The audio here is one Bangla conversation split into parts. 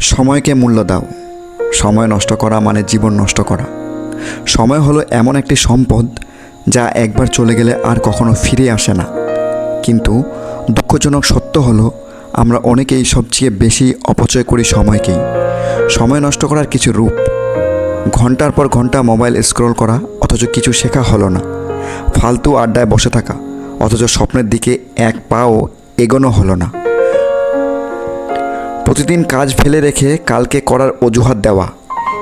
সময়কে মূল্য দাও। সময় নষ্ট করা মানে জীবন নষ্ট করা। সময় হলো এমন একটি সম্পদ যা একবার চলে গেলে আর কখনো ফিরে আসে না। কিন্তু দুঃখজনক সত্য হলো, আমরা অনেকেই সবচেয়ে বেশি অপচয় করি সময়কেই। সময় নষ্ট করার কিছু রূপ। ঘণ্টার পর ঘণ্টা মোবাইল স্ক্রল করা, অথচ কিছু শেখা হলো না। ফালতু আড্ডায় বসে থাকা, অথচ স্বপ্নের দিকে এক পাও এগোনো হলো না। প্রতিদিন কাজ ফেলে রেখে কালকে করার অজুহাত দেওয়া।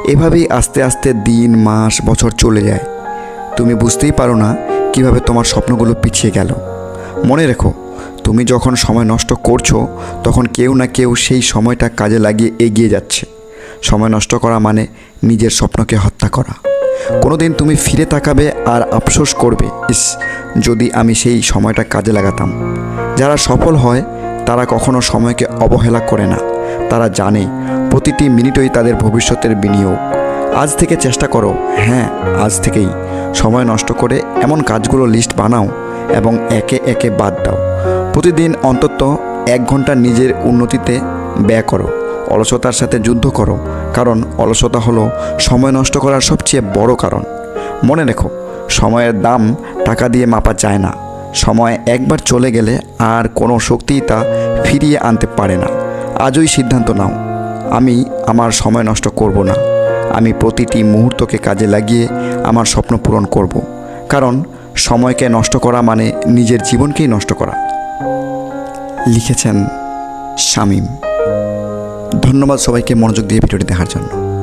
এভাবেই আস্তে আস্তে দিন, মাস, বছর চলে যায়। তুমি বুঝতেই পারো না কীভাবে তোমার স্বপ্নগুলো পিছিয়ে গেল। মনে রেখো, তুমি যখন সময় নষ্ট করছ, তখন কেউ না কেউ সেই সময়টা কাজে লাগিয়ে এগিয়ে যাচ্ছে। সময় নষ্ট করা মানে নিজের স্বপ্নকে হত্যা করা। কোনোদিন তুমি ফিরে তাকাবে আর আফসোস করবে, ইস, যদি আমি সেই সময়টা কাজে লাগাতাম। যারা সফল হয়, তারা কখনো সময়কে অবহেলা করে না। তারা জানে, প্রতিটি মিনিটই তাদের ভবিষ্যতের বিনিয়োগ। আজ থেকে চেষ্টা করো হ্যাঁ আজ থেকেই। সময় নষ্ট করে এমন কাজগুলো লিস্ট বানাও এবং একে একে বাদ দাও। প্রতিদিন অন্তত এক ঘণ্টা নিজের উন্নতিতে ব্যয় করো। অলসতার সাথে যুদ্ধ করো, কারণ অলসতা হলো সময় নষ্ট করার সবচেয়ে বড় কারণ। মনে রেখো, সময়ের দাম টাকা দিয়ে মাপা যায় না। সময় একবার চলে গেলে আর কোনো শক্তিই তা ফিরিয়ে আনতে পারে না। আজই সিদ্ধান্ত নাও। আমি আমার সময় নষ্ট করব না। আমি প্রতিটি মুহূর্তকে কাজে লাগিয়ে আমার স্বপ্ন পূরণ করব। কারণ সময়কে নষ্ট করা মানে নিজের জীবনকেই নষ্ট করা। লিখেছেন শামীম। ধন্যবাদ সবাইকে মনোযোগ দিয়ে ভিডিওটি দেখার জন্য।